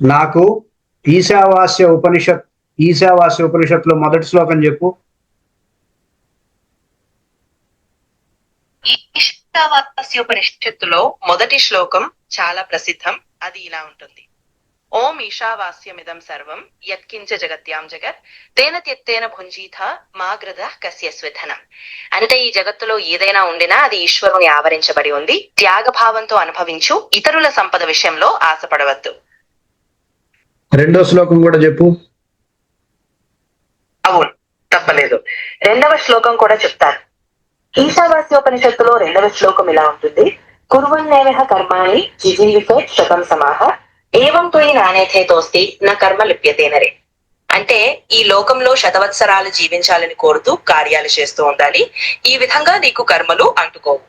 నాకు ఈశావాస్య ఉపనిషత్ ఈశావాస్య ఉపనిషత్తులో మొదటి శ్లోకం చెప్పు. ఈశావాస్యోపనిషత్తులో మొదటి శ్లోకం చాలా ప్రసిద్ధం. అది ఇలా ఉంటుంది. ఓం ఈశావాస్యమిదం సర్వం యత్కించ జగత్యాం జగత్ తేన త్యక్తేన భుంజీత మాగ్రద కస్య స్విధనం. అంటే ఈ జగత్తులో ఏదైనా ఉండినా అది ఈశ్వరుని ఆవరించబడి ఉంది. త్యాగభావంతో అనుభవించు ఇతరుల సంపద విషయంలో ఆశపడవద్దు. రెండో శ్లోకం కూడా చెప్పు. అవును తప్పలేదు. రెండవ శ్లోకం కూడా చెప్తారు. ఈశావాస్యోపనిషత్తులో రెండవ శ్లోకం ఇలా ఉంటుంది. కుర్వన్నేవ కర్మాణి జిజీవిషత్ శతం సమాహ. ఏవం తుయి నానేథే తోస్తి నా కర్మ లిప్యతేనరే అంటే ఈ లోకంలో శతవత్సరాలు జీవించాలని కోరుతూ కార్యాలు చేస్తూ ఉండాలి. ఈ విధంగా నీకు కర్మలు అంటుకోవు.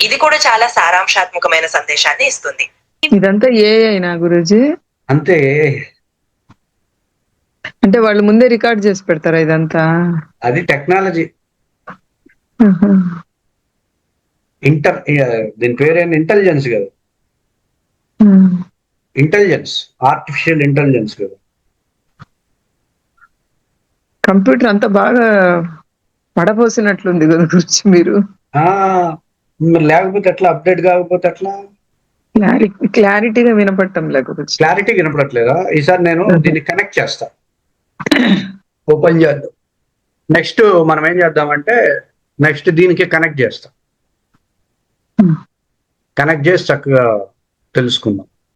ఇది కూడా చాలా సారాంశాత్మకమైన సందేశాన్ని ఇస్తుంది. ఇదంతా ఏ అయినా గురుజీ? అంతే. అంటే వాళ్ళు ముందే రికార్డ్ చేసి పెడతారా ఇదంతా? అది టెక్నాలజీ. ఇంటర్ దీని పేరేంటి ఇంటెలిజెన్స్ కదా. ఇంటెలిజెన్స్ ఆర్టిఫిషియల్ ఇంటెలిజెన్స్ కదా. కంప్యూటర్ అంతా బాగా పడపోసినట్లుంది కదా గురించి మీరు. లేకపోతే ఎట్లా? అప్డేట్ కాకపోతే క్లారి క్లారిటీగా వినపడటం లే గురించి క్లారిటీ వినపడట్లేదా? ఈసారి నేను దీన్ని కనెక్ట్ చేస్తా. ఓపెన్ చేద్దాం నెక్స్ట్ మనం ఏం చేద్దామంటే నెక్స్ట్ దీనికి కనెక్ట్ చేస్తాం. కనెక్ట్ చేసి చక్కగా తెలుసుకుందాం.